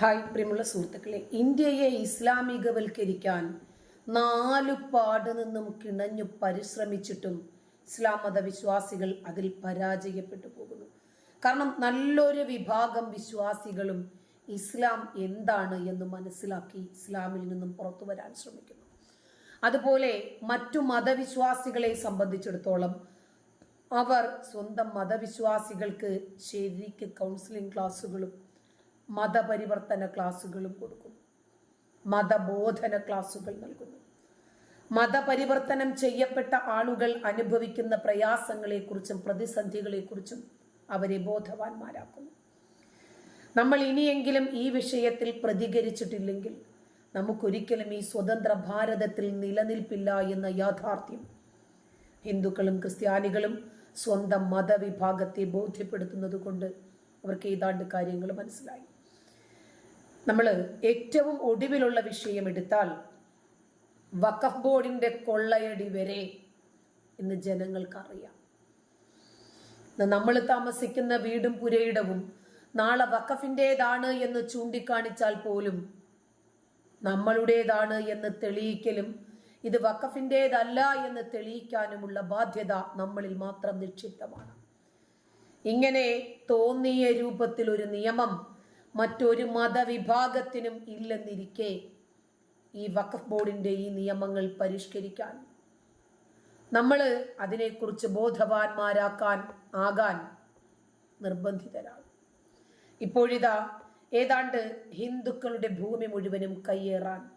Hi പ്രിയമുള്ള സുഹൃത്തുക്കളെ. ഇന്ത്യയെ ഇസ്ലാമികവൽക്കരിക്കാൻ നാലു പാട് നിന്നും കിണഞ്ഞു പരിശ്രമിച്ചിട്ടും ഇസ്ലാം മതവിശ്വാസികൾ അതിൽ പരാജയപ്പെട്ടു പോകുന്നു. കാരണം നല്ലൊരു വിഭാഗം വിശ്വാസികളും ഇസ്ലാം എന്താണ് എന്ന് മനസ്സിലാക്കി ഇസ്ലാമിൽ നിന്നും പുറത്തു വരാൻ ശ്രമിക്കുന്നു. അതുപോലെ മറ്റു മതവിശ്വാസികളെ സംബന്ധിച്ചിടത്തോളം അവർ സ്വന്തം മതവിശ്വാസികൾക്ക് ശരിക്ക് കൗൺസിലിംഗ് ക്ലാസ്സുകളും മതപരിവർത്തന ക്ലാസ്സുകളും കൊടുക്കുന്നു മതബോധന ക്ലാസ്സുകൾ നൽകുന്നു. മതപരിവർത്തനം ചെയ്യപ്പെട്ട ആളുകൾ അനുഭവിക്കുന്ന പ്രയാസങ്ങളെക്കുറിച്ചും പ്രതിസന്ധികളെക്കുറിച്ചും അവരെ ബോധവാന്മാരാക്കുന്നു. നമ്മൾ ഇനിയെങ്കിലും ഈ വിഷയത്തിൽ പ്രതികരിച്ചിട്ടില്ലെങ്കിൽ നമുക്കൊരിക്കലും ഈ സ്വതന്ത്ര ഭാരതത്തിൽ നിലനിൽപ്പില്ല എന്ന യാഥാർത്ഥ്യം ഹിന്ദുക്കളും ക്രിസ്ത്യാനികളും സ്വന്തം മതവിഭാഗത്തെ ബോധ്യപ്പെടുത്തുന്നത് കൊണ്ട് അവർക്ക് ഏതാണ്ട് കാര്യങ്ങൾ മനസ്സിലായി. നമ്മൾ ഏറ്റവും ഒടുവിലുള്ള വിഷയം എടുത്താൽ വഖഫ് ബോർഡിന്റെ കൊള്ളയടി വരെ ഇന്ന് ജനങ്ങൾക്കറിയാം. നമ്മൾ താമസിക്കുന്ന വീടും പുരയിടവും നാളെ വഖഫിന്റെതാണ് എന്ന് ചൂണ്ടിക്കാണിച്ചാൽ പോലും നമ്മളുടേതാണ് എന്ന് തെളിയിക്കലും ഇത് വഖഫിന്റെതല്ല എന്ന് തെളിയിക്കാനുമുള്ള ബാധ്യത നമ്മളിൽ മാത്രം നിക്ഷിപ്തമാണ്. ഇങ്ങനെ തോന്നിയ രൂപത്തിൽ ഒരു നിയമം മറ്റൊരു മതവിഭാഗത്തിനും ഇല്ലെന്നിരിക്കെ ഈ വഖഫ് ബോർഡിന്റെ ഈ നിയമങ്ങൾ പരിഷ്കരിക്കാൻ. നമ്മൾ അതിനെക്കുറിച്ച് ബോധവാന്മാരാക്കാൻ ആകാൻ നിർബന്ധിതരാണ്. ഇപ്പോഴിതാ ഏതാണ്ട് ഹിന്ദുക്കളുടെ ഭൂമി മുഴുവനും കയ്യേറാൻ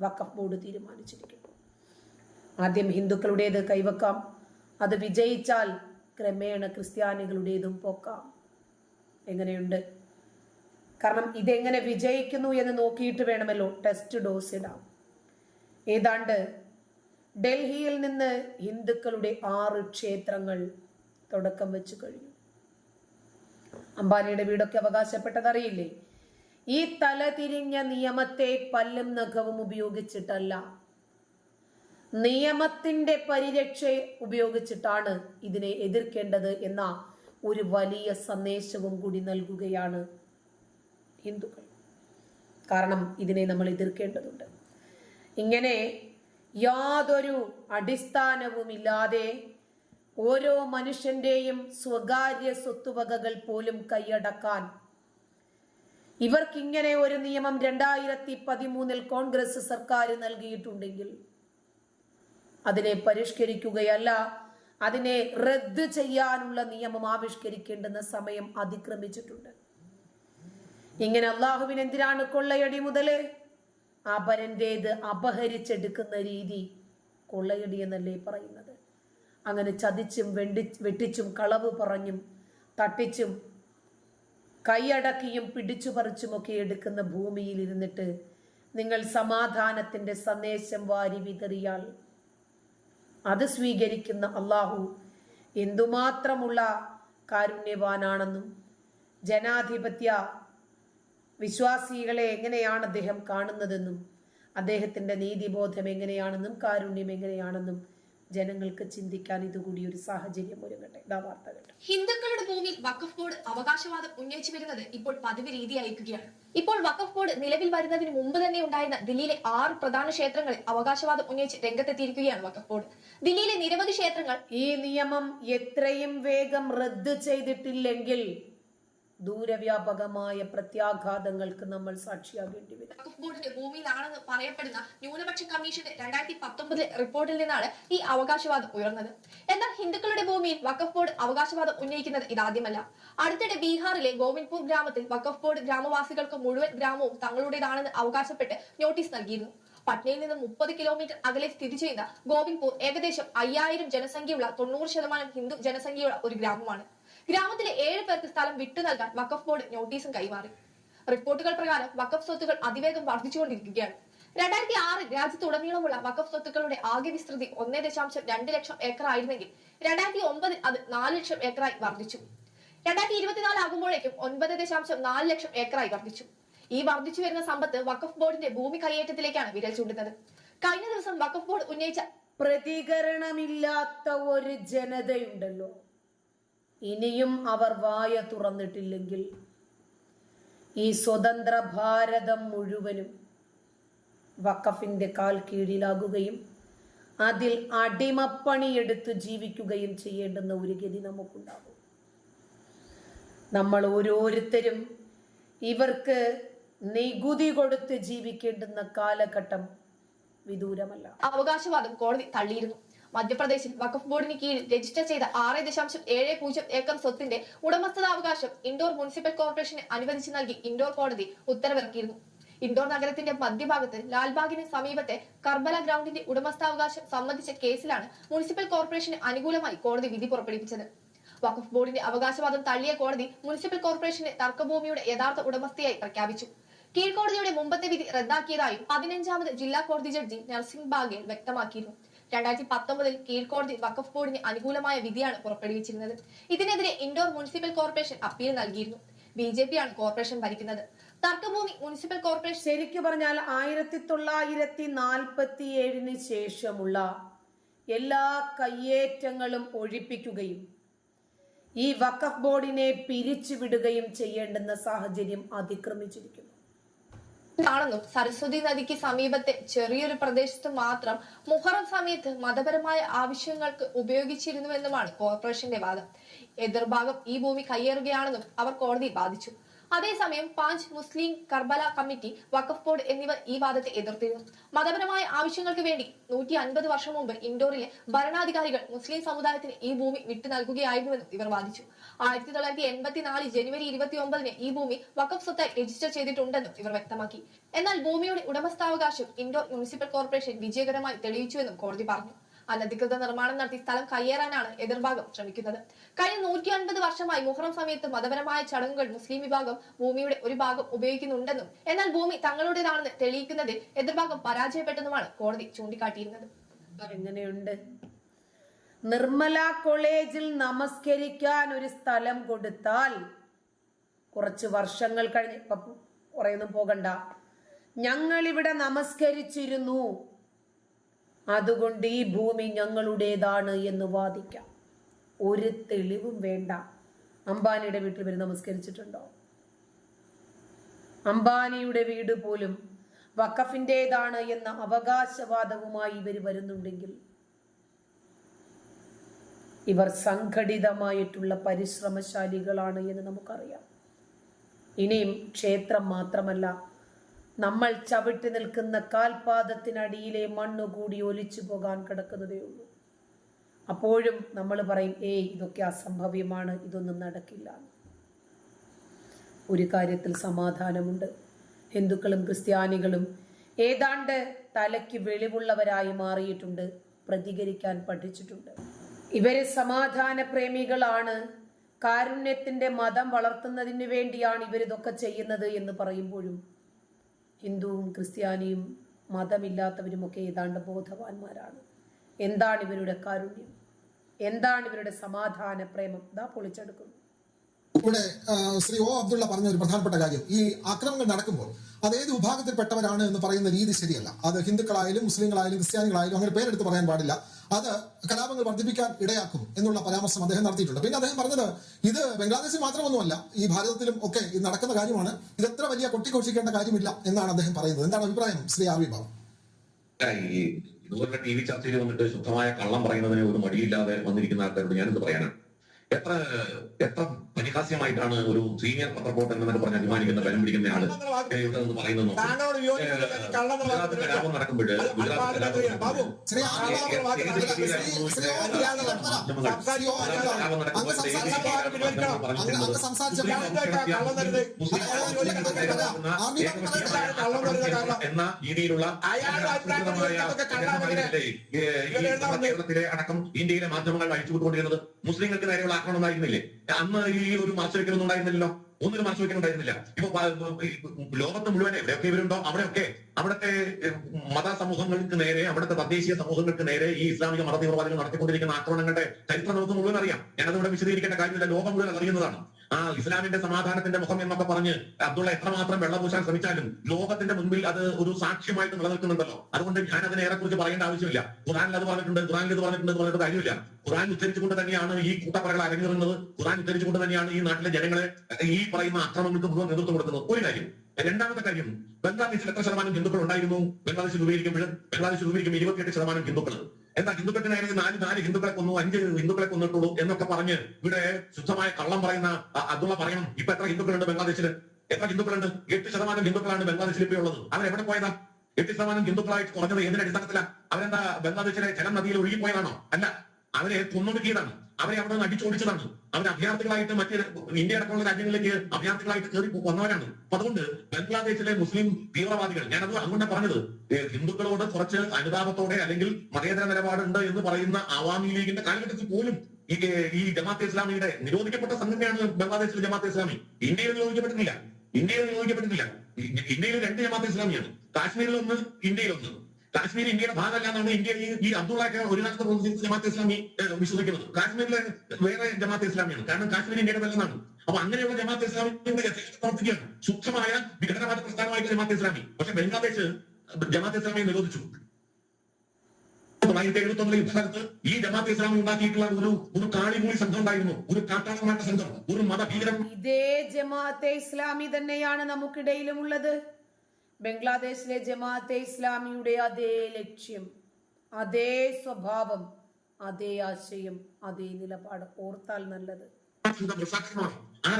വഖഫ് ബോർഡ് തീരുമാനിച്ചിരിക്കുന്നു. ആദ്യം ഹിന്ദുക്കളുടേത് കൈവക്കാം അത് വിജയിച്ചാൽ ക്രമേണ ക്രിസ്ത്യാനികളുടേതും പോക്കാം. എങ്ങനെയുണ്ട്? കാരണം ഇതെങ്ങനെ വിജയിക്കുന്നു എന്ന് നോക്കിയിട്ട് വേണമല്ലോ ടെസ്റ്റ് ഡോസ് ഇടാം ഏതാണ്ട് ഡൽഹിയിൽ നിന്ന് ഹിന്ദുക്കളുടെ ആറ് ക്ഷേത്രങ്ങൾ തുടക്കം വെച്ചു കഴിഞ്ഞു. അംബാനിയുടെ വീടൊക്കെ അവകാശപ്പെട്ടതറിയില്ലേ? ഈ തലതിരിഞ്ഞ നിയമത്തെ പല്ലും നഖവും ഉപയോഗിച്ചിട്ടല്ല. നിയമത്തിന്റെ പരിരക്ഷ ഉപയോഗിച്ചിട്ടാണ് ഇതിനെ എതിർക്കേണ്ടത് എന്ന ഒരു വലിയ സന്ദേശവും കൂടി നൽകുകയാണ് ഹിന്ദുക്കൾ. കാരണം ഇതിനെ നമ്മൾ എതിർക്കേണ്ടതുണ്ട്. ഇങ്ങനെ യാതൊരു അടിസ്ഥാനവുമില്ലാതെ ഓരോ മനുഷ്യന്റെയും സ്വകാര്യ സ്വത്തുവകകൾ പോലും കൈയടക്കാൻ ഇവർക്കിങ്ങനെ ഒരു നിയമം രണ്ടായിരത്തി പതിമൂന്നിൽ കോൺഗ്രസ് സർക്കാർ നൽകിയിട്ടുണ്ടെങ്കിൽ അതിനെ പരിഷ്കരിക്കുകയല്ല അതിനെ റദ്ദ് ചെയ്യാനുള്ള നിയമം ആവിഷ്കരിക്കേണ്ടുന്ന സമയം അതിക്രമിച്ചിട്ടുണ്ട്. ഇങ്ങനെ അള്ളാഹുവിന് എന്തിനാണ് കൊള്ളയടി മുതൽ? അപരന്റേത് അപഹരിച്ചെടുക്കുന്ന രീതി കൊള്ളയടി എന്നല്ലേ പറയുന്നത്. അങ്ങനെ ചതിച്ചും വെണ്ടി വെട്ടിച്ചും കളവ് പറഞ്ഞും തട്ടിച്ചും കൈയടക്കിയും പിടിച്ചു പറിച്ചുമൊക്കെ എടുക്കുന്ന ഭൂമിയിൽ ഇരുന്നിട്ട് നിങ്ങൾ സമാധാനത്തിന്റെ സന്ദേശം വാരി വിതറിയാൽ അത് സ്വീകരിക്കുന്ന അള്ളാഹു എന്തുമാത്രമുള്ള കാരുണ്യവാനാണെന്നും ജനാധിപത്യ വിശ്വാസികളെ എങ്ങനെയാണ് അദ്ദേഹം കാണുന്നതെന്നും അദ്ദേഹത്തിന്റെ നീതിബോധം എങ്ങനെയാണെന്നും കാരുണ്യം എങ്ങനെയാണെന്നും ജനങ്ങൾക്ക് ചിന്തിക്കാൻ ഇതുകൂടി ഒരു സാഹചര്യം ഒരുങ്ങട്ടെ. ഇതാ വാർത്ത കേട്ടോ ഹിന്ദുക്കളുടെ ഭൂമിയിൽ വഖഫ് ബോർഡ് അവകാശവാദം ഉന്നയിച്ചു വരുന്നത് ഇപ്പോൾ പതിവ് രീതിയായിരിക്കുകയാണ്. ഇപ്പോൾ വഖഫ് ബോർഡ് നിലവിൽ വരുന്നതിന് മുമ്പ് തന്നെ ഉണ്ടായിരുന്ന ദില്ലിയിലെ ആറ് പ്രധാന ക്ഷേത്രങ്ങളിൽ അവകാശവാദം ഉന്നയിച്ച് രംഗത്തെത്തിയിരിക്കുകയാണ് വഖഫ് ബോർഡ് ദില്ലിയിലെ നിരവധി ക്ഷേത്രങ്ങൾ ഈ നിയമം എത്രയും വേഗം റദ്ദ് ചെയ്തിട്ടില്ലെങ്കിൽ ദൂരവ്യാപകമായ പ്രത്യാഘാതങ്ങൾക്ക് നമ്മൾ സാക്ഷിയാകേണ്ടി വരും. ബോർഡിന്റെ ഭൂമിയിലാണെന്ന് പറയപ്പെടുന്ന ന്യൂനപക്ഷ കമ്മീഷന്റെ രണ്ടായിരത്തി പത്തൊമ്പതിലെ റിപ്പോർട്ടിൽ നിന്നാണ് ഈ അവകാശവാദം ഉയർന്നത്. എന്നാൽ ഹിന്ദുക്കളുടെ ഭൂമിയിൽ വഖഫ് ബോർഡ് അവകാശവാദം ഉന്നയിക്കുന്നത് ഇതാദ്യമല്ല. അടുത്തിടെ ബീഹാറിലെ ഗോവിന്ദ്പൂർ ഗ്രാമത്തിൽ വഖഫ് ബോർഡ് ഗ്രാമവാസികൾക്ക് മുഴുവൻ ഗ്രാമവും തങ്ങളുടേതാണെന്ന് അവകാശപ്പെട്ട് നോട്ടീസ് നൽകിയിരുന്നു. പട്നയിൽ നിന്ന് മുപ്പത് കിലോമീറ്റർ അകലെ സ്ഥിതി ചെയ്യുന്ന ഗോവിന്ദ്പൂർ ഏകദേശം അയ്യായിരം ജനസംഖ്യയുള്ള തൊണ്ണൂറ് ശതമാനം ഹിന്ദു ജനസംഖ്യയുള്ള ഒരു ഗ്രാമമാണ്. ഗ്രാമത്തിലെ ഏഴ് പേർക്ക് സ്ഥലം വിട്ടു നൽകാൻ വഖഫ് ബോർഡ് നോട്ടീസും കൈമാറി. റിപ്പോർട്ടുകൾ പ്രകാരം വഖഫ് സ്വത്തുകൾ അതിവേഗം വർദ്ധിച്ചുകൊണ്ടിരിക്കുകയാണ്. രണ്ടായിരത്തി ആറിൽ രാജ്യത്തുടനീളമുള്ള വഖഫ് സ്വത്തുക്കളുടെ ആകെ വിസ്തൃതി ഒന്നേ ദശാംശം രണ്ട് ലക്ഷം ഏക്കർ ആയിരുന്നെങ്കിൽ രണ്ടായിരത്തി ഒമ്പതിൽ അത് നാല് ലക്ഷം ഏക്കറായി വർദ്ധിച്ചു. രണ്ടായിരത്തി ഇരുപത്തിനാല് ആകുമ്പോഴേക്കും ഒൻപത് ദശാംശം നാല് ലക്ഷം ഏക്കറായി വർദ്ധിച്ചു. ഈ വർദ്ധിച്ചു വരുന്ന സമ്പത്ത് വഖഫ് ബോർഡിന്റെ ഭൂമി കൈയേറ്റത്തിലേക്കാണ് വിരൽ ചൂണ്ടുന്നത്. കഴിഞ്ഞ ദിവസം വഖഫ് ബോർഡ് ഉന്നയിച്ച പ്രതികരണമില്ലാത്ത ഒരു ജനതയുണ്ടല്ലോ. ഇനിയും അവർ വായ തുറന്നിട്ടില്ലെങ്കിൽ ഈ സ്വതന്ത്ര ഭാരതം മുഴുവനും വക്കഫിന്റെ കാൽ കീഴിലാകുകയും അതിൽ അടിമപ്പണി അടിമപ്പണിയെടുത്ത് ജീവിക്കുകയും ചെയ്യേണ്ടുന്ന ഒരു ഗതി നമുക്കുണ്ടാകും. നമ്മൾ ഓരോരുത്തരും ഇവർക്ക് നികുതി കൊടുത്ത് ജീവിക്കേണ്ടുന്ന കാലഘട്ടം വിദൂരമല്ല. അവകാശവാദം കോടതി തള്ളിയിരുന്നു. മധ്യപ്രദേശിൽ വഖഫ് ബോർഡിന് കീഴിൽ രജിസ്റ്റർ ചെയ്ത ആറ് ദശാംശം ഏഴ് പൂജ്യം ഏക്കർ സ്വത്തിന്റെ ഉടമസ്ഥതാവകാശം ഇൻഡോർ മുനിസിപ്പൽ കോർപ്പറേഷന് അനുവദിച്ചു നൽകി ഇൻഡോർ കോടതി ഉത്തരവിറക്കിയിരുന്നു. ഇൻഡോർ നഗരത്തിന്റെ മധ്യഭാഗത്ത് ലാൽബാഗിന് സമീപത്തെ കർബല ഗ്രൗണ്ടിന്റെ ഉടമസ്ഥാവകാശം സംബന്ധിച്ച കേസിലാണ് മുനിസിപ്പൽ കോർപ്പറേഷന് അനുകൂലമായി കോടതി വിധി പുറപ്പെടുവിച്ചത്. വഖഫ് ബോർഡിന്റെ അവകാശവാദം തള്ളിയ കോടതി മുനിസിപ്പൽ കോർപ്പറേഷന് തർക്കഭൂമിയുടെ യഥാർത്ഥ ഉടമസ്ഥയായി പ്രഖ്യാപിച്ചു. കീഴ്ക്കോടതിയുടെ മുമ്പത്തെ വിധി റദ്ദാക്കിയതായും പതിനഞ്ചാമത് ജില്ലാ കോടതി ജഡ്ജി നർസിംഗ് ബാഗേൽ വ്യക്തമാക്കിയിരുന്നു. രണ്ടായിരത്തി പത്തൊമ്പതിൽ കീഴ്ക്കോടതി വഖഫ് ബോർഡിന് അനുകൂലമായ വിധിയാണ് പുറപ്പെടുവിച്ചിരുന്നത്. ഇതിനെതിരെ ഇൻഡോർ മുനിസിപ്പൽ കോർപ്പറേഷൻ അപ്പീൽ നൽകിയിരുന്നു. ബി ജെ പി ആണ് കോർപ്പറേഷൻ ഭരിക്കുന്നത്. തർക്കഭൂമി മുനിസിപ്പൽ കോർപ്പറേഷൻ ശരിക്കു പറഞ്ഞാൽ ആയിരത്തി തൊള്ളായിരത്തി നാൽപ്പത്തി ഏഴിന് ശേഷമുള്ള എല്ലാ കയ്യേറ്റങ്ങളും ഒഴിപ്പിക്കുകയും ഈ വഖഫ് ബോർഡിനെ പിരിച്ചുവിടുകയും ചെയ്യേണ്ടുന്ന സാഹചര്യം അതിക്രമിച്ചിരിക്കുന്നു. ആണെന്നും സരസ്വതി നദിക്ക് സമീപത്തെ ചെറിയൊരു പ്രദേശത്ത് മാത്രം മുഹറം സമയത്ത് മതപരമായ ആവശ്യങ്ങൾക്ക് ഉപയോഗിച്ചിരുന്നുവെന്നുമാണ് കോർപ്പറേഷന്റെ വാദം. എതിർഭാഗം ഈ ഭൂമി കയ്യേറുകയാണെന്നും അവർ കോടതി വാദിച്ചു. അതേസമയം പാഞ്ച് മുസ്ലിം കർബല കമ്മിറ്റി വഖഫ് ബോർഡ് എന്നിവർ ഈ വാദത്തെ എതിർത്തിരുന്നു. മതപരമായ ആവശ്യങ്ങൾക്ക് വേണ്ടി നൂറ്റി അൻപത് വർഷം മുമ്പ് ഇൻഡോറിലെ ഭരണാധികാരികൾ മുസ്ലിം സമുദായത്തിന് ഈ ഭൂമി വിട്ടു നൽകുകയായിരുന്നുവെന്നും ഇവർ വാദിച്ചു. ആയിരത്തി തൊള്ളായിരത്തി എൺപത്തിനാല് ജനുവരി ഇരുപത്തി ഒമ്പതിന് ഈ ഭൂമി വഖഫ് സ്വത്തായി രജിസ്റ്റർ ചെയ്തിട്ടുണ്ടെന്നും ഇവർ വ്യക്തമാക്കി. എന്നാൽ ഭൂമിയുടെ ഉടമസ്ഥാവകാശം ഇൻഡോർ മുനിസിപ്പൽ കോർപ്പറേഷൻ വിജയകരമായി തെളിയിച്ചുവെന്നും കോടതി പറഞ്ഞു. അനധികൃത നിർമ്മാണം നടത്തി സ്ഥലം കയ്യേറാനാണ് എതിർഭാഗം ശ്രമിക്കുന്നത്. കഴിഞ്ഞ നൂറ്റി അൻപത് വർഷമായി മുഹറം സമയത്ത് മതപരമായ ചടങ്ങുകൾ മുസ്ലിം വിഭാഗം ഭൂമിയുടെ ഒരു ഭാഗം ഉപയോഗിക്കുന്നുണ്ടെന്നും എന്നാൽ ഭൂമി തങ്ങളുടേതാണെന്ന് തെളിയിക്കുന്നതിൽ എതിർഭാഗം പരാജയപ്പെട്ടെന്നുമാണ് കോടതി ചൂണ്ടിക്കാട്ടിയിരുന്നത്. എങ്ങനെയുണ്ട് നിർമ്മല കോളേജിൽ നമസ്കരിക്കാൻ ഒരു സ്ഥലം കൊടുത്താൽ കുറച്ച് വർഷങ്ങൾ കഴിഞ്ഞ് ഇപ്പൊ കുറേയൊന്നും പോകണ്ട. ഞങ്ങൾ ഇവിടെ നമസ്കരിച്ചിരുന്നു. അതുകൊണ്ട് ഈ ഭൂമി ഞങ്ങളുടേതാണ് എന്ന് വാദിക്കാം. ഒരു തെളിവും വേണ്ട. അംബാനിയുടെ വീട്ടിൽ വരെ നമസ്കരിച്ചിട്ടുണ്ടോ? അംബാനിയുടെ വീട് പോലും വക്കഫിന്റെതാണ് എന്ന അവകാശവാദവുമായി ഇവർ വരുന്നുണ്ടെങ്കിൽ ഇവർ സംഘടിതമായിട്ടുള്ള പരിശ്രമശാലികളാണ് എന്ന് നമുക്കറിയാം. ഇനിയും ക്ഷേത്രം മാത്രമല്ല നമ്മൾ ചവിട്ടി നിൽക്കുന്ന കാൽപാദത്തിനടിയിലെ മണ്ണ് കൂടി ഒലിച്ചു പോകാൻ കിടക്കുന്നതേ ഉള്ളൂ. അപ്പോഴും നമ്മൾ പറയും ഏയ് ഇതൊക്കെ അസംഭവ്യമാണ് ഇതൊന്നും നടക്കില്ല. ഒരു കാര്യത്തിൽ സമാധാനമുണ്ട്. ഹിന്ദുക്കളും ക്രിസ്ത്യാനികളും ഏതാണ്ട് തലയ്ക്ക് വെളിവുള്ളവരായി മാറിയിട്ടുണ്ട് പ്രതികരിക്കാൻ പഠിച്ചിട്ടുണ്ട്. ഇവർ സമാധാന പ്രേമികളാണ് കാരുണ്യത്തിന്റെ മതം വളർത്തുന്നതിന് വേണ്ടിയാണ് ഇവരിതൊക്കെ ചെയ്യുന്നത് എന്ന് പറയുമ്പോഴും ഹിന്ദുവും ക്രിസ്ത്യാനിയും മതമില്ലാത്തവരുമൊക്കെ ഏതാണ്ട് ബോധവാന്മാരാണ്. എന്താണ് ഇവരുടെ കാരുണ്യം? എന്താണ് ഇവരുടെ സമാധാന പ്രേമം? ഇതാ പൊളിച്ചെടുക്കുന്നു. ഇവിടെ ശ്രീ ഓ അബ്ദുള്ള പറഞ്ഞ ഒരു പ്രധാനപ്പെട്ട കാര്യം. ഈ ആക്രമണങ്ങൾ നടക്കുമ്പോൾ അത് ഏത് വിഭാഗത്തിൽപ്പെട്ടവരാണ് എന്ന് പറയുന്ന രീതി ശരിയല്ല. അത് ഹിന്ദുക്കളായാലും മുസ്ലിങ്ങളായാലും ക്രിസ്ത്യാനികളായാലും അങ്ങനെ പേരെടുത്ത് പറയാൻ പാടില്ല. അത് കലാപങ്ങൾ വർദ്ധിപ്പിക്കാൻ ഇടയാക്കും എന്നുള്ള പരാമർശം അദ്ദേഹം നടത്തിയിട്ടുണ്ട്. പിന്നെ അദ്ദേഹം പറഞ്ഞത് ഇത് ബംഗ്ലാദേശിൽ മാത്രമൊന്നുമല്ല ഈ ഭാരതത്തിലും ഒക്കെ ഇത് നടക്കുന്ന കാര്യമാണ്. ഇത് എത്ര വലിയ കൊട്ടിഘോഷിക്കേണ്ട കാര്യമില്ല എന്നാണ് അദ്ദേഹം പറയുന്നത്. എന്താണ് അഭിപ്രായം ശ്രീ ആർ വിഭാവം ടി വി ചർച്ചയിൽ വന്നിട്ട് ശുദ്ധമായ കള്ളം പറയുന്നതിന് ഒരു മടിയില്ലാതെ വന്നിരിക്കുന്ന ആൾക്കാരോട് ഞാനെന്ത് പറയാനാണ്? എത്ര എത്ര പരിഹാസ്യമായിട്ടാണ് ഒരു സീനിയർ പത്രപ്പോട്ട് എന്നൊക്കെ പറഞ്ഞ് അഭിമാനിക്കുന്ന ബലം പിടിക്കുന്ന ആൾ? ഇവിടെ നിന്ന് പറയുന്നത് കലാപം നടക്കുമ്പോൾ ഗുജറാത്ത് എന്ന രീതിയിലുള്ള കേരളത്തിലെ അടക്കം ഇന്ത്യയിലെ മാധ്യമങ്ങൾ അഴിച്ചുവിട്ടുകൊണ്ടിരുന്നത് മുസ്ലിങ്ങൾക്ക് നേരെയുള്ള ആക്രമണം ഉണ്ടായിരുന്നില്ലേ അന്ന് ഈ ഒരു മറച്ചുവെക്കലൊന്നും ഉണ്ടായിരുന്നില്ലല്ലോ. ഒന്നിനും മറച്ചുവെക്കലുണ്ടായിരുന്നില്ല ഇപ്പൊ പ- ഈ ലോകത്ത് മുഴുവൻ എവിടെയൊക്കെ ഇവരുണ്ടോ? അവിടെയൊക്കെ. അവിടുത്തെ മത സമൂഹങ്ങൾക്ക് നേരെ അവിടുത്തെ തദ്ദേശീയ സമൂഹങ്ങൾക്ക് നേരെ ഈ ഇസ്ലാമിക മത തീവ്രവാദികൾ നടത്തിക്കൊണ്ടിരിക്കുന്ന ആക്രമണങ്ങളുടെ ചരിത്രം നമുക്ക് മുഴുവൻ അറിയാം. ഞാനത് ഇവിടെ വിശദീകരിക്കേണ്ട കാര്യമില്ല. ലോകം മുഴുവൻ അറിയുന്നതാണ് ആ ഇസ്ലാമിന്റെ സമാധാനത്തിന്റെ മുഖം എന്നൊക്കെ പറഞ്ഞ് അബ്ദുള്ള എത്രമാത്രം വെള്ളപൂശാൻ ശ്രമിച്ചാലും ലോകത്തിന്റെ മുൻപിൽ അത് ഒരു സാക്ഷ്യമായിട്ട് നിലനിൽക്കുന്നുണ്ടല്ലോ. അതുകൊണ്ട് ഞാൻ അതിനെ കുറിച്ച് പറയേണ്ട ആവശ്യമില്ല. ഖുറാനിൽ അത് പറഞ്ഞിട്ടുണ്ട് ഖുറാനിൽ ഇത് പറഞ്ഞിട്ടുണ്ട് എന്ന് പറഞ്ഞിട്ട് കാര്യമില്ല. ഖുറാൻ ഉദ്ധരിച്ചുകൊണ്ട് തന്നെയാണ് ഈ കൂട്ടപ്പറകൾ അരങ്ങേറുന്നത്. ഖുറാൻ ഉദ്ധരിച്ചുകൊണ്ട് തന്നെയാണ് ഈ നാട്ടിലെ ജനങ്ങളെ ഈ പറയുന്ന ആക്രമണങ്ങൾക്ക് മുഴുവൻ നേതൃത്വം കൊടുക്കുന്നത്. ഒരു കാര്യം രണ്ടാമത്തെ കാര്യം ബംഗ്ലാദേശിൽ എത്ര ശതമാനം ഹിന്ദുക്കൾ ഉണ്ടായിരുന്നു? ബംഗ്ലാദേശിൽ രൂപീകരിക്കുമ്പോൾ ബംഗ്ലാദേശിൽ രൂപീകരിക്കുമ്പോൾ ഇരുപത്തിയെട്ട് ശതമാനം ഹിന്ദുക്കൾ എന്താ ഹിന്ദുക്കൾക്ക് നേരെ നാല് നാല് ഹിന്ദുക്കളെ കൊന്നു അഞ്ച് ഹിന്ദുക്കളെ കൊന്നിട്ടുള്ളൂ എന്നൊക്കെ പറഞ്ഞ് ഇവിടെ ശുദ്ധമായ കള്ളം പറയുന്ന അതുള്ള പറയണം. ഇപ്പൊ എത്ര ഹിന്ദുക്കളുണ്ട് ബംഗ്ലാദേശിൽ? എത്ര ഹിന്ദുക്കളുണ്ട്? എട്ട് ശതമാനം ഹിന്ദുക്കളാണ് ബംഗ്ലാദേശിൽ ഇപ്പോൾ ഉള്ളത്. അവർ എവിടെ പോയതാ? എട്ട് ശതമാനം ഹിന്ദുക്കളായിട്ട് കുറഞ്ഞത് എന്തിന്റെ അടിസ്ഥാനത്തില അവരെന്താ ബംഗ്ലാദേശിലെ ജലം നദിയിൽ ഒഴുകിപ്പോയതാണോ? അല്ല അവരെ കൊന്നൊടുക്കിയതാണ്. അവരെ അവിടെ നിന്ന് അടിച്ചോടിച്ചതാണ്. അവർ അഭയാർത്ഥികളായിട്ട് മറ്റ് ഇന്ത്യ അടക്കമുള്ള രാജ്യങ്ങളിലേക്ക് അഭയാർത്ഥികളായിട്ട് കയറി വന്നവരാണ്. അപ്പൊ അതുകൊണ്ട് ബംഗ്ലാദേശിലെ മുസ്ലിം തീവ്രവാദികൾ ഞാനത് അങ്ങനെ പറഞ്ഞത് ഹിന്ദുക്കളോട് കുറച്ച് അനുതാപത്തോടെ അല്ലെങ്കിൽ മതേതര നിലപാടുണ്ട് എന്ന് പറയുന്ന അവാമി ലീഗിന്റെ കാലഘട്ടത്തിൽ പോലും ഈ ഈ ജമാഅത്തെ ഇസ്ലാമിയുടെ നിരോധിക്കപ്പെട്ട സംഘടനയാണ് ബംഗ്ലാദേശിലെ ജമാഅത്തെ ഇസ്ലാമി. ഇന്ത്യയിൽ നിരോധിക്കപ്പെട്ടിട്ടില്ല. ഇന്ത്യയിൽ നിരോധിക്കപ്പെട്ടിട്ടില്ല. ഇന്ത്യയിൽ രണ്ട് ജമാഅത്തെ ഇസ്ലാമിയാണ്. കാശ്മീരിൽ ഒന്ന് ഇന്ത്യയിൽ ഒന്ന്. കാശ്മീർ ഇന്ത്യയുടെ ഭാഗമല്ല എന്നാണ് ഇന്ത്യ ഈ അബ്ദുള്ളയൊക്കെ ഒരു കാലത്ത് പ്രവർത്തിച്ച ഇസ്ലാമി വിശ്വസിക്കുന്നത്. കാശ്മീരിലെ വേറെ ജമാഅത്തെ ഇസ്ലാമിയാണ്. കാരണം കാശ്മീർ ഇന്ത്യയുടെ നല്ലതാണ് അപ്പൊ അങ്ങനെയുള്ള ജമാഅത്തെ ഇസ്ലാമിന്റെ പ്രവർത്തിക്കുകയാണ് സൂക്ഷ്മമായ വിഘടനവാദ പ്രസ്ഥാനമായിട്ട് ജമാഅത്തെ ഇസ്ലാമി. പക്ഷെ ബംഗ്ലാദേശ് ജമാഅത്തെ ഇസ്ലാമിയെ നിരോധിച്ചു. തൊള്ളായിരത്തി എഴുപത്തി ഒന്നിലെ യുദ്ധകാലത്ത് ഈ ജമാഅത്തെ ഇസ്ലാമി ഉണ്ടാക്കിയിട്ടുള്ള ഒരു ഒരു കാളിമൂളി സംഘം ഉണ്ടായിരുന്നു. ഒരു കാട്ടാളമാട്ട സംഘം. ഒരു മതഭീകരം ഇതേ ജമാഅത്തെ ഇസ്ലാമി തന്നെയാണ് നമുക്കിടയിലും ഉള്ളത്. ബംഗ്ലാദേശിലെ ജമാഅത്തെ ഇസ്ലാമിയുടെ അതേ ലക്ഷ്യം അതേ സ്വഭാവം അതേ ആശയം അതേ നിലപാട്. ഓർത്താൽ നല്ലത്. ആ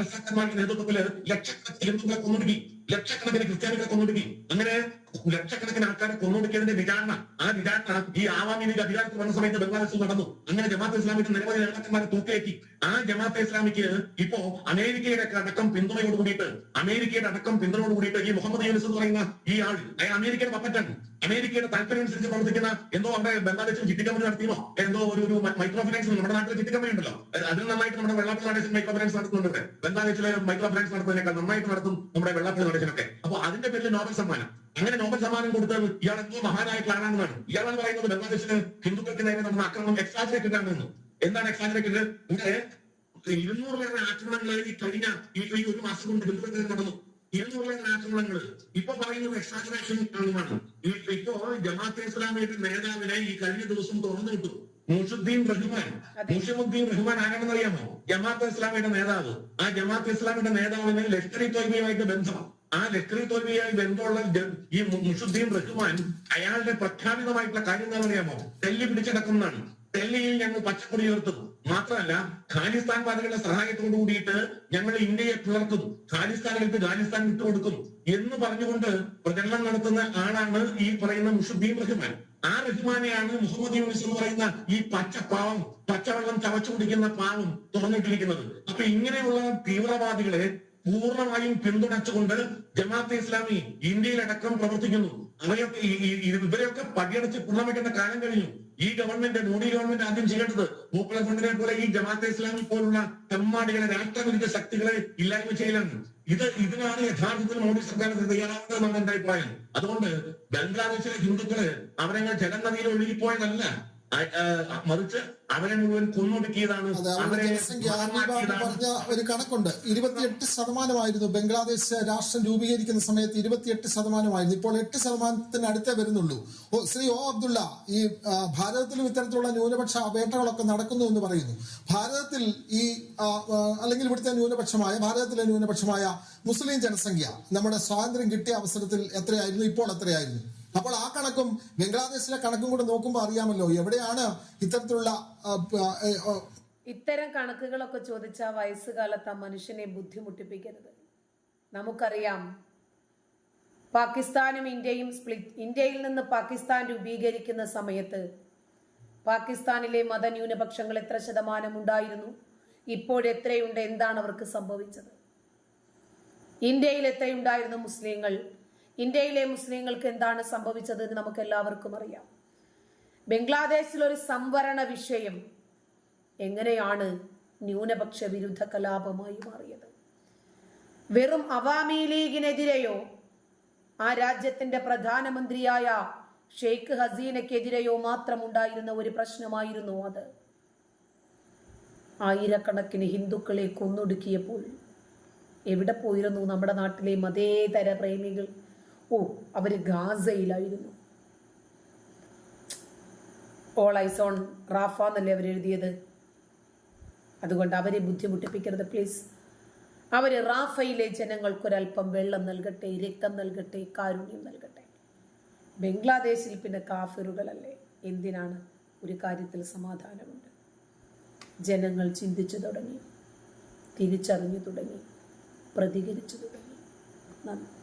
നേതൃത്വത്തിൽ ലക്ഷക്കണക്കിന് ഹിന്ദുക്കളെ കൊന്നൊടുക്കി ലക്ഷക്കണക്കിന് ക്രിസ്ത്യാനികളെ കൊന്നൊടുക്കി അങ്ങനെ ലക്ഷക്കണക്കിന് ആൾക്കാരെ കൊന്നൊടുക്കിയതിന്റെ വിചാരണ. ആ വിചാരണ ഈ ആവാമി ലീഗ് അധികാരത്തിൽ വന്ന സമയത്ത് ബംഗ്ലാദേശിൽ നടന്നു. അങ്ങനെ ജമാഅത്തെ ഇസ്ലാമിക്ക് നിരവധി നേതാക്കന്മാരെ തൂക്കിലേറ്റി ആ ജമാഅത്തെ ഇസ്ലാമിക്ക് ഇപ്പോ അമേരിക്കയുടെ അടക്കം പിന്തുണയോട് കൂടിയിട്ട് അമേരിക്കയുടെ അടക്കം പിന്തുണയോട് കൂടിയിട്ട് ഈ മുഹമ്മദ് യൂനിസ് എന്ന് പറയുന്ന ഈ ആൾ അയാൾ അമേരിക്കയുടെ പപ്പറ്റാണ്. അമേരിക്കയുടെ താല്പര്യം അനുസരിച്ച് പ്രവർത്തിക്കുന്ന എന്തോ അവിടെ ബംഗ്ലാദേശിൽ ചിട്ടി കമ്പനി നടത്തിയോ? എന്തോ ഒരു ഒരു മൈക്രോ ഫിനാൻസ് നമ്മുടെ നാട്ടിലെ ചിട്ടി കമ്പനി ഉണ്ടല്ലോ. അത് അതിൽ നന്നായിട്ട് നമ്മുടെ വെള്ളാപ്പള്ളി നടേശൻ മൈക്രോ ഫിനാൻസ് നടത്തുന്നുണ്ട്. ബംഗ്ലാദേശിലെ മൈക്രോ ഫിനാൻസ് നടത്തുന്നതിനേക്കാൾ നന്നായിട്ട് നടത്തും നമ്മുടെ വെള്ളാപ്പള്ളി നടേശനൊക്കെ. അപ്പൊ അതിന്റെ പേരിൽ നോബൽ സമ്മാനം. അങ്ങനെ നോബൽ സമ്മാനം കൊടുത്തത് ഇയാൾ എന്തോ മഹാനായിട്ടുള്ള ഇയാളാണ് പറയുന്നത് ബംഗ്ലാദേശിന് ഹിന്ദുക്കൾക്ക് നേരെ നടന്ന ആക്രമണം എക്സാജറേറ്റഡ് ആണെന്ന് എന്താണ് എക്സാജറേറ്റഡ് ഇവിടെ പേരുടെ ആക്രമണങ്ങൾ ഈ കഴിഞ്ഞ ഈ ഒരു മാസം കൊണ്ട് ഹിന്ദുക്കൾക്ക് നേരെ നടന്നു ഇരുന്നൂറിലേറെ ആക്രമണങ്ങൾ. ഇപ്പൊ പറയുന്നത് എക്സാജറേഷൻ ആണെന്നാണ് ഇപ്പോ ജമാഅത്തെ ഇസ്ലാമിയുടെ നേതാവിനെ ഈ കഴിഞ്ഞ ദിവസം തുറന്നു വിട്ടു. മുഷുദ്ദീൻ റഹ്മാൻ. മുഷമുദ്ദീൻ റഹ്മാൻ ആരാണെന്ന് അറിയാമോ ജമാഅത്തെ ഇസ്ലാമിയുടെ നേതാവ്. ആ ജമാഅത്തെ ഇസ്ലാമിയുടെ നേതാവിന് ലഷ്കർ ഇ തോയ്ബയുമായിട്ട് ബന്ധം ആ ലഷ്കർ തോൽവിയായി ബന്ധമുള്ള ഈ മുഷുദ്ദീൻ റഹ്മാൻ അയാളുടെ പ്രഖ്യാപിതമായിട്ടുള്ള കാര്യം എന്താണെന്ന് അറിയാമോ? ഡൽഹി പിടിച്ചടക്കുന്നതാണ് ഡൽഹിയിൽ ഞങ്ങൾ പച്ചക്കൊടി ഉയർത്തുന്നു. മാത്രമല്ല ഖാലിസ്ഥാൻ വാദികളുടെ സഹായത്തോടു കൂടിയിട്ട് ഞങ്ങൾ ഇന്ത്യയെ പിളർത്തുന്നു ഖാലിസ്ഥാനുകൾക്ക് ഖാലിസ്ഥാൻ വിട്ടുകൊടുക്കുന്നു എന്ന് പറഞ്ഞുകൊണ്ട് പ്രചരണം നടത്തുന്ന ആളാണ് ഈ പറയുന്ന മുഷുദ്ദീൻ റഹ്മാൻ. ആ റഹ്മാനെയാണ് മുഹമ്മദ് യൂണിസ് എന്ന് പറയുന്ന ഈ പച്ച പാവം പച്ചവെള്ളം ചവച്ചു കുടിക്കുന്ന പാവം തുറന്നിട്ടിരിക്കുന്നത്. അപ്പൊ ഇങ്ങനെയുള്ള തീവ്രവാദികളെ പൂർണമായും പിന്തുണച്ചുകൊണ്ട് ജമാഅത്തെ ഇസ്ലാമി ഇന്ത്യയിലടക്കം പ്രവർത്തിക്കുന്നു. അവയൊക്കെ ഇവരെയൊക്കെ പടിയടച്ച് പൂർണമായിട്ട് കാലം കഴിഞ്ഞു. ഈ ഗവൺമെന്റ് മോഡി ഗവൺമെന്റ് ആദ്യം ചെയ്യേണ്ടത് പോപ്പുലർ ഫ്രണ്ടിനെ പോലെ ഈ ജമാഅത്തെ ഇസ്ലാമി പോലുള്ള തെമ്മാടികളെ രാഷ്ട്രവിരുദ്ധ ശക്തികളെ ഇല്ലായ്മ ചെയ്യലാണ്. ഇത് ഇതിനാണ് യഥാർത്ഥത്തിൽ മോഡി സർക്കാർ തയ്യാറാകുന്നതെന്നാണ് എന്റെ അഭിപ്രായം. അതുകൊണ്ട് ബംഗ്ലാദേശിലെ ഹിന്ദുക്കൾ അവരങ്ങൾ ജലനദിയിൽ ഒഴുകിപ്പോയതല്ല. മറിച്ച് അവരെ മുഴുവൻ കൊന്നൊടുക്കിയതാണ്. പറഞ്ഞ ഒരു കണക്കുണ്ട്. ഇരുപത്തിയെട്ട് ശതമാനമായിരുന്നു. ബംഗ്ലാദേശ് രാഷ്ട്രം രൂപീകരിക്കുന്ന സമയത്ത് ഇരുപത്തിയെട്ട് ശതമാനമായിരുന്നു. ഇപ്പോൾ എട്ട് ശതമാനത്തിന് അടുത്തേ വരുന്നുള്ളൂ. ഓ, ശ്രീ ഓ അബ്ദുള്ള ഈ ഭാരതത്തിലും ഇത്തരത്തിലുള്ള ന്യൂനപക്ഷ അപേക്ഷകളൊക്കെ നടക്കുന്നു എന്ന് പറയുന്നു. ഭാരതത്തിൽ ഈ അല്ലെങ്കിൽ ഇവിടുത്തെ ന്യൂനപക്ഷമായ ഭാരതത്തിലെ ന്യൂനപക്ഷമായ മുസ്ലിം ജനസംഖ്യ നമ്മുടെ സ്വാതന്ത്ര്യം കിട്ടിയ അവസരത്തിൽ എത്രയായിരുന്നു? ഇപ്പോൾ എത്രയായിരുന്നു? അപ്പോൾ ആ കണക്കും ബംഗ്ലാദേശിലെ കണക്കും കൂടെ നോക്കുമ്പോൾ അറിയാമല്ലോ എവിടെയാണ് ഇത്തരത്തിലുള്ള ഇത്തരം കണക്കുകളൊക്കെ ചോദിച്ച വയസ്സുകാലത്ത് മനുഷ്യനെ ബുദ്ധിമുട്ടിപ്പിക്കരുത്. നമുക്കറിയാം പാകിസ്ഥാനും ഇന്ത്യയും സ്പ്ലിറ്റ് ഇന്ത്യയിൽ നിന്ന് പാകിസ്ഥാൻ രൂപീകരിക്കുന്ന സമയത്ത് പാകിസ്ഥാനിലെ മതന്യൂനപക്ഷങ്ങൾ എത്ര ശതമാനം ഉണ്ടായിരുന്നു ഇപ്പോഴെത്രയുണ്ട് എന്താണ് അവർക്ക് സംഭവിച്ചത്? ഇന്ത്യയിൽ എത്രയുണ്ടായിരുന്നു മുസ്ലിങ്ങൾ? ഇന്ത്യയിലെ മുസ്ലിങ്ങൾക്ക് എന്താണ് സംഭവിച്ചത് എന്ന് നമുക്ക് എല്ലാവർക്കും അറിയാം. ബംഗ്ലാദേശിൽ ഒരു സംവരണ വിഷയം എങ്ങനെയാണ് ന്യൂനപക്ഷ വിരുദ്ധ കലാപമായി മാറിയത്? വെറും അവാമി ലീഗിനെതിരെയോ ആ രാജ്യത്തിന്റെ പ്രധാനമന്ത്രിയായ ഷെയ്ഖ് ഹസീനക്കെതിരെയോ മാത്രം ഉണ്ടായിരുന്ന ഒരു പ്രശ്നമായിരുന്നു അത്. ആയിരക്കണക്കിന് ഹിന്ദുക്കളെ കൊന്നൊടുക്കിയപ്പോൾ എവിടെ പോയിരുന്നു നമ്മുടെ നാട്ടിലെ മതേതര പ്രേമികൾ? ഓ അവർ ഗാസയിലായിരുന്നു. ഓൾ ഐസ് ഓൺ റാഫ എന്നല്ലേ അവരെഴുതിയത് അതുകൊണ്ട് അവരെ ബുദ്ധിമുട്ടിപ്പിക്കരുത് പ്ലീസ്. അവർ റാഫയിലെ ജനങ്ങൾക്കൊരല്പം വെള്ളം നൽകട്ടെ രക്തം നൽകട്ടെ കാരുണ്യം നൽകട്ടെ. ബംഗ്ലാദേശിൽ പിന്നെ കാഫിറുകളല്ലേ? എന്തിനാണ്? ഒരു കാര്യത്തിൽ സമാധാനമുണ്ട്. ജനങ്ങൾ ചിന്തിച്ചു തുടങ്ങി തിരിച്ചറിഞ്ഞു തുടങ്ങി പ്രതികരിച്ചു തുടങ്ങി. നന്ദി.